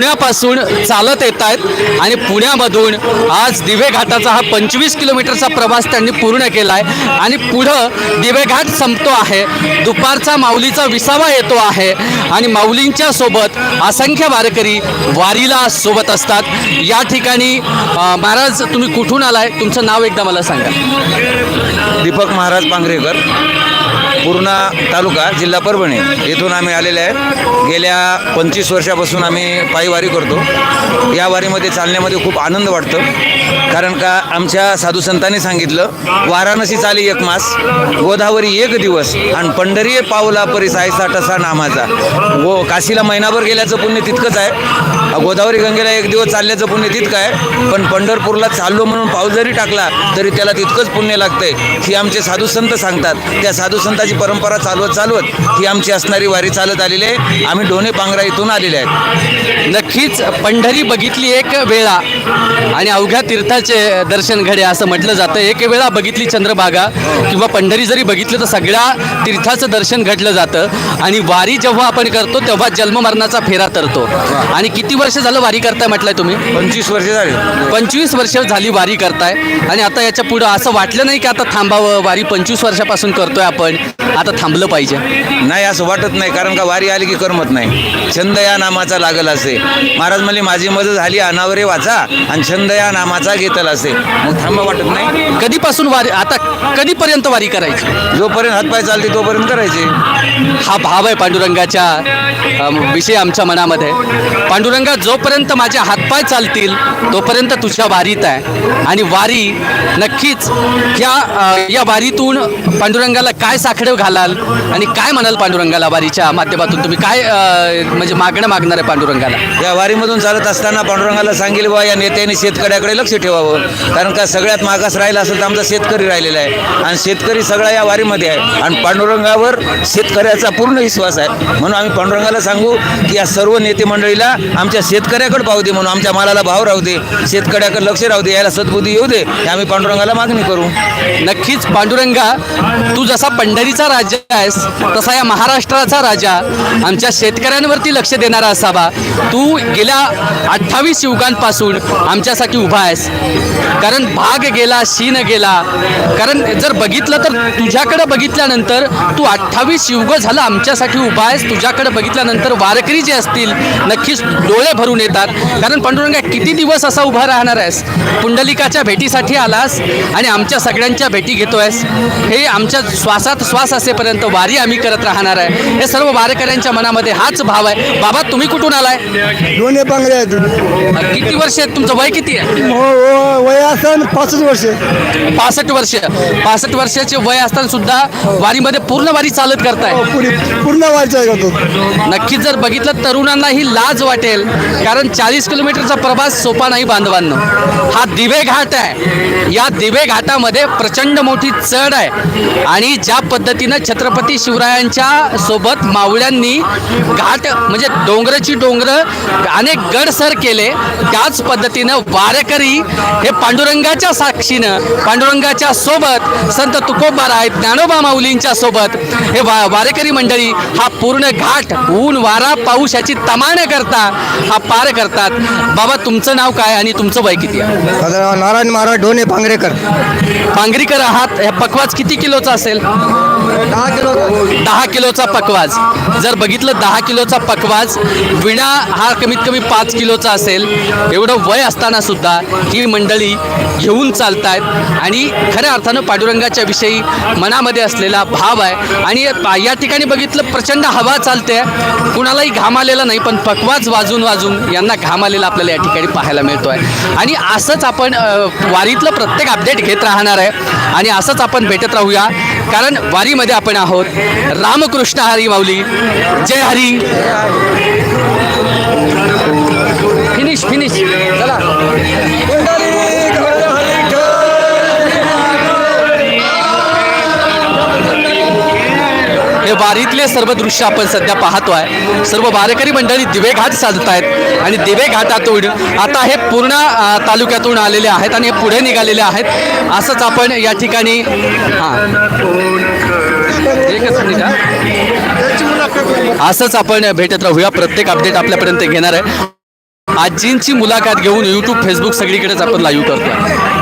पुण्यापासून चालत येत आहेत आणि पुण्यामधून आज दिवे घाटाचा हा पंचवीस किलोमीटरचा प्रवास त्यांनी पूर्ण केला आहे आणि पुढं दिवेघाट संपतो आहे. दुपारचा माऊलीचा विसावा येतो आहे. आणि माऊलींच्या सोबत असंख्य वारकरी वारीला सोबत असतात. या ठिकाणी महाराज तुम्ही कुठून आलाय? तुमचं नाव एकदा मला सांगा. दीपक महाराज पांगरेकर पूर्णा तालुका जिल्हा परभणी. येथून आम्ही आलेले आहे गेल्या पंचवीस वर्षापासून आम्ही पायीवारी करतो. या वारीमध्ये चालण्यामध्ये खूप आनंद वाटतो. कारण का आमच्या साधू संतांनी सांगितलं वाराणसी चाली एक मास गोदावरी एक दिवस आणि पंढरी पावला परी सायसा टसा नामाचा. गो काशीला महिनाभर गेल्याचं पुण्य तितकंच आहे. गोदावरी गंगेला एक दिवस चालल्याचं पुण्य तितकं आहे. पण पंढरपूरला चाललो म्हणून पाऊस जरी टाकला तरी त्याला तितकंच पुण्य लागतंय. ही आमचे साधू संत सांगतात. त्या साधू संताची परंपरा चालवत चालवत ही आमची असणारी वारी चालत आलेली आहे. आम्ही डोणे पांगरा इथून आलेले आहेत. नक्कीच पंढरी बघितली एक वेळा. आणि अवघ्या तीर्थाचे दर्शन घडे असं म्हटलं जातं. एक वेळा बघितली चंद्रभागा किंवा पंढरी जरी बघितलं तर सगळ्या तीर्थाचं दर्शन घडलं जातं. आणि वारी जेव्हा आपण करतो तेव्हा जन्ममरणाचा फेरा तरतो. आणि किती वर्ष झालं वारी करताय म्हटलंय तुम्ही? पंचवीस वर्ष झाले. पंचवीस वर्ष झाली वारी करताय. आणि आता याच्या पुढं असं वाटलं नाही की आता थांबावं वारी पंचवीस वर्षापासून करतोय आपण. आता थांबलं पाहिजे. नाही असं वाटत नाही कारण का वारी आली की करमत नाही. छंद या नामाचा लागल असे. महाराज म्हणले माझी मदत झाली अनावरे वाचा आणि छंद या नामाचा घेतल असे. मग थांबा वाटत नाही. कधीपासून वारी आता कधीपर्यंत वारी करायची? जोपर्यंत हातपाय चालते तोपर्यंत करायचे. हा भाव आहे पांडुरंगाच्या विषयी आमच्या मनामध्ये. पांडुरंगा जोपर्यंत माझे हातपाय चालतील तोपर्यंत तुझ्या वारीत आहे. आणि वारी नक्कीच या या वारीतून पांडुरंगाला काय साखडे घालाल? आणि काय म्हणाल पांडुरंगाला वारीच्या माध्यमातून? तुम्ही काय अ, म्हणजे मागणं मागणार आहे पांडुरंगाला? या वारीमधून चालत असताना पांडुरंगाला सांगेल बा या नेत्यांनी शेतकऱ्याकडे लक्ष ठेवावं. कारण का सगळ्यात मागास राहिला असेल तर आमचा शेतकरी राहिलेला आहे. आणि शेतकरी सगळा या वारीमध्ये आहे. आणि पांडुरंगावर शेतकऱ्याचा पूर्ण विश्वास आहे. म्हणून आम्ही पांडुरंगाला सांगू की या सर्व नेते मंडळीला आमच्या शेतकऱ्याकडे पाहू दे म्हणून. आमच्या मालाला भाव राहू दे. शेतकऱ्याकडे लक्ष राहू दे. याला सद्बुद्धी येऊ दे. हे आम्ही पांडुरंगाला मागणी करू. नक्कीच पांडुरंगा तू जसा पंढरीचा राजा आहेस तसा या महाराष्ट्राचा राजा आमच्या शेतकऱ्यांवरती लक्ष देणारा असावा. तू गेल्या अठ्ठावीस युगांपासून आमच्यासाठी उभा आहेस. कारण भाग गेला शीन गेला. कारण जर बघितलं तर तुझ्याकडे बघितल्यानंतर तू अठ्ठावीस युग झालं आमच्यासाठी उभा आहेस. तुझ्याकडे बघितल्यानंतर वारकरी जे असतील नक्कीच डोळे भरून येतात. कारण पांडुरंगा किती दिवस असा उभा राहणार आहेस? पुंडलिकाच्या भेटीसाठी आलास आणि आमच्या सगळ्यांच्या भेटी घेतो आहेस हे आमच्या श्वासात श्वास असेपर्यंत वारी आम्ही करत राहणार आहे. हे सर्व वारकऱ्यांच्या मनामध्ये हाच भाव आहे. बाबा तुम्ही कुठून आलाय? दोन्ही आहेत. किती वर्ष आहेत? तुमचं वय किती आहे? हो हो वय असं पाचच वर्ष पासष्ट वर्ष. पासष्ट वर्षाचे वय असताना सुद्धा वारीमध्ये पूर्ण वारी चालत करताय. पुरी पूर्ण वारचा करतो. नक्कीच जर बघितलं तरुणांना ही लाज वाटेल. कारण चाळीस किलोमीटरचा प्रवास सोपा नाही बांधवांनो. हा दिवे घाट आहे. या दिवे घाटामध्ये प्रचंड मोठी चढ आहे. आणि ज्या पद्धतीनं छत्रपती शिवरायांच्या सोबत मावळ्यांनी घाट म्हणजे डोंगराची डोंगर अनेक गड सर केले. त्याच पद्धतीनं वारकरी हे पांडुरंगाच्या साक्षीनं पांडुरंगाच्या सोबत संत तुकोबार आहेत ज्ञानोबा माऊलींच्या सोबत हे वा वारकरी मंडळी हा पूर्ण घाट ऊन वारा पाऊस याची तमानं करता हा पार करतात. बाबा तुमचं नाव काय आणि तुमचं वय किती नारायण महाराज ढोणे पांगरेकर. पांगरीकर आहात. हे पकवाज किती किलोचा असेल? दहा किलो दहा किलोचा पकवाज. जर बघितलं दहा किलोचा पकवाज विणा हा कमीत कमी पाच किलोचा असेल. एवढं वय असताना सुद्धा ही मंडळी घेऊन चालत आहेत आणि खऱ्या अर्थानं पांडुरंगाच्या विषयी मनामध्ये असलेला भाव आहे. आणि या ठिकाणी बघितलं प्रचंड हवा चालते. कुणालाही घाम आलेला नाही पण पकवाज वाजून वाजून यांना घाम आलेला आपल्याला या ठिकाणी पाहायला मिळतोय. आणि असंच आपण वारीतलं प्रत्येक अपडेट घेत राहणार आहे. आणि असंच आपण भेटत राहूया. कारण वारीमध्ये आपण आहोत. रामकृष्ण हरी माऊली. जय हरी. फिनिश फिनिश चला. वारीतले सर्व दृश्य आपण सध्या पाहतो आहे सर्व वारकरी मंडळी दिवेघाट साधत आहेत आणि दिवेघाटातून आता हे पूर्ण तालुक्यातून आलेले आहेत आणि हे पुढे निघालेले आहेत. असंच आपण या ठिकाणी हां. असंच आपण भेटत राहूया. प्रत्येक अपडेट आपल्यापर्यंत घेणार आहे. आजींची मुलाखत घेऊन यूट्यूब फेसबुक सगळीकडेच आपण लाईव्ह करतो